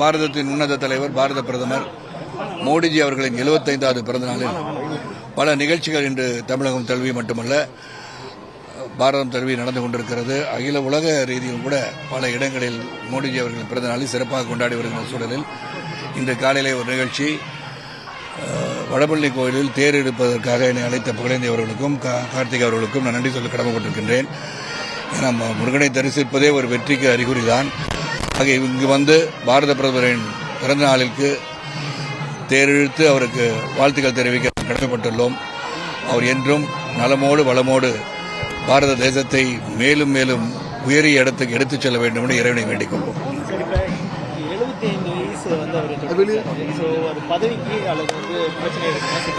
பாரதத்தின் உன்னத தலைவர் பாரத பிரதமர் மோடிஜி அவர்களின் எழுபத்தைந்தாவது பிறந்தநாளில் பல நிகழ்ச்சிகள் இன்று தமிழகம் தழுவி மட்டுமல்ல பாரதம் தழுவி நடந்து கொண்டிருக்கிறது. அகில உலக ரீதியில் கூட பல இடங்களில் மோடிஜி அவர்களின் பிறந்தநாளை சிறப்பாக கொண்டாடி வருகிற சூழலில் இன்று காலையிலே ஒரு நிகழ்ச்சி வடபள்ளி கோயிலில் தேர் எடுப்பதற்காக என்னை அழைத்த புகழேந்தி அவர்களுக்கும் கார்த்திக் அவர்களுக்கும் நான் நன்றி சொல்ல கடமைப்பட்டிருக்கின்றேன். ஏன்னா முருகனை தரிசிப்பதே ஒரு வெற்றிக்கு அறிகுறிதான். ஆக இங்கு வந்து பாரத பிரதமரின் பிறந்த நாளிற்கு தேரிழுத்து அவருக்கு வாழ்த்துக்கள் தெரிவிக்க கடமைப்பட்டுள்ளோம். அவர் என்றும் நலமோடு வளமோடு பாரத தேசத்தை மேலும் மேலும் உயரிய இடத்துக்கு எடுத்துச் செல்ல வேண்டும் என்று இறைவனை வேண்டிக் கொள்வோம்.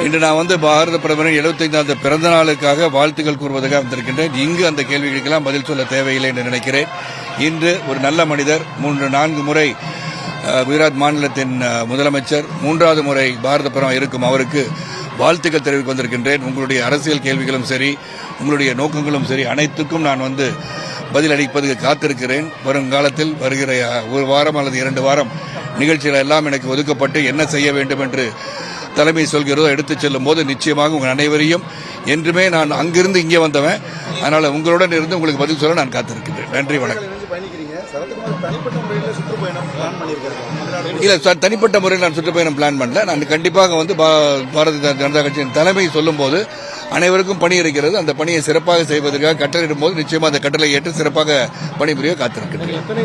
இன்று நான் வந்து பாரத பிரதமரின் 75வது பிறந்த நாளுக்காக வாழ்த்துக்கள் கூறுவதாக வந்திருக்கின்றேன் இங்கு அந்த கேள்விகளுக்கெல்லாம் பதில் சொல்ல தேவையில்லை என்று நினைக்கிறேன். இன்று ஒரு நல்ல மனிதர் மூன்று நான்கு முறை குஜராத் மாநிலத்தின் முதலமைச்சர் மூன்றாவது முறை பாரத பிரதமர் இருக்கும் அவருக்கு வாழ்த்துக்கள் தெரிவித்து வந்திருக்கின்றேன் உங்களுடைய அரசியல் கேள்விகளும் சரி உங்களுடைய நோக்கங்களும் சரி அனைத்துக்கும் நான் வந்து பதில் அளிப்பதற்கு காத்திருக்கிறேன். வருங்காலத்தில் வருகிற ஒரு வாரம் அல்லது இரண்டு வாரம் நிகழ்ச்சிகள் எல்லாம் எனக்கு ஒதுக்கப்பட்டு என்ன செய்ய வேண்டும் என்று தலைமை சொல்கிறதோ எடுத்துச் செல்லும் போது நிச்சயமாக உங்கள் அனைவரையும் என்றுமே நான் அங்கிருந்து இங்கே வந்தவன். அதனால உங்களுடன் இருந்து உங்களுக்கு பதில் சொல்ல நான் காத்திருக்கிறேன் நன்றி வணக்கம். இல்லை தனிப்பட்ட முறையில் சார் தனிப்பட்ட முறையில் நான் சுற்றுப்பயணம் பிளான் பண்ணல. நான் கண்டிப்பாக வந்து பா- பாரதிய ஜனதா கட்சியின் தலைமை சொல்லும் போது அனைவருக்கும் பணி இருக்கிறது. அந்த பணியை சிறப்பாக செய்வதற்காக கட்டளையிடும் போது நிச்சயமாக அந்த கட்டளை ஏற்று சிறப்பாக பணிபுரிய காத்திருக்கிறேன்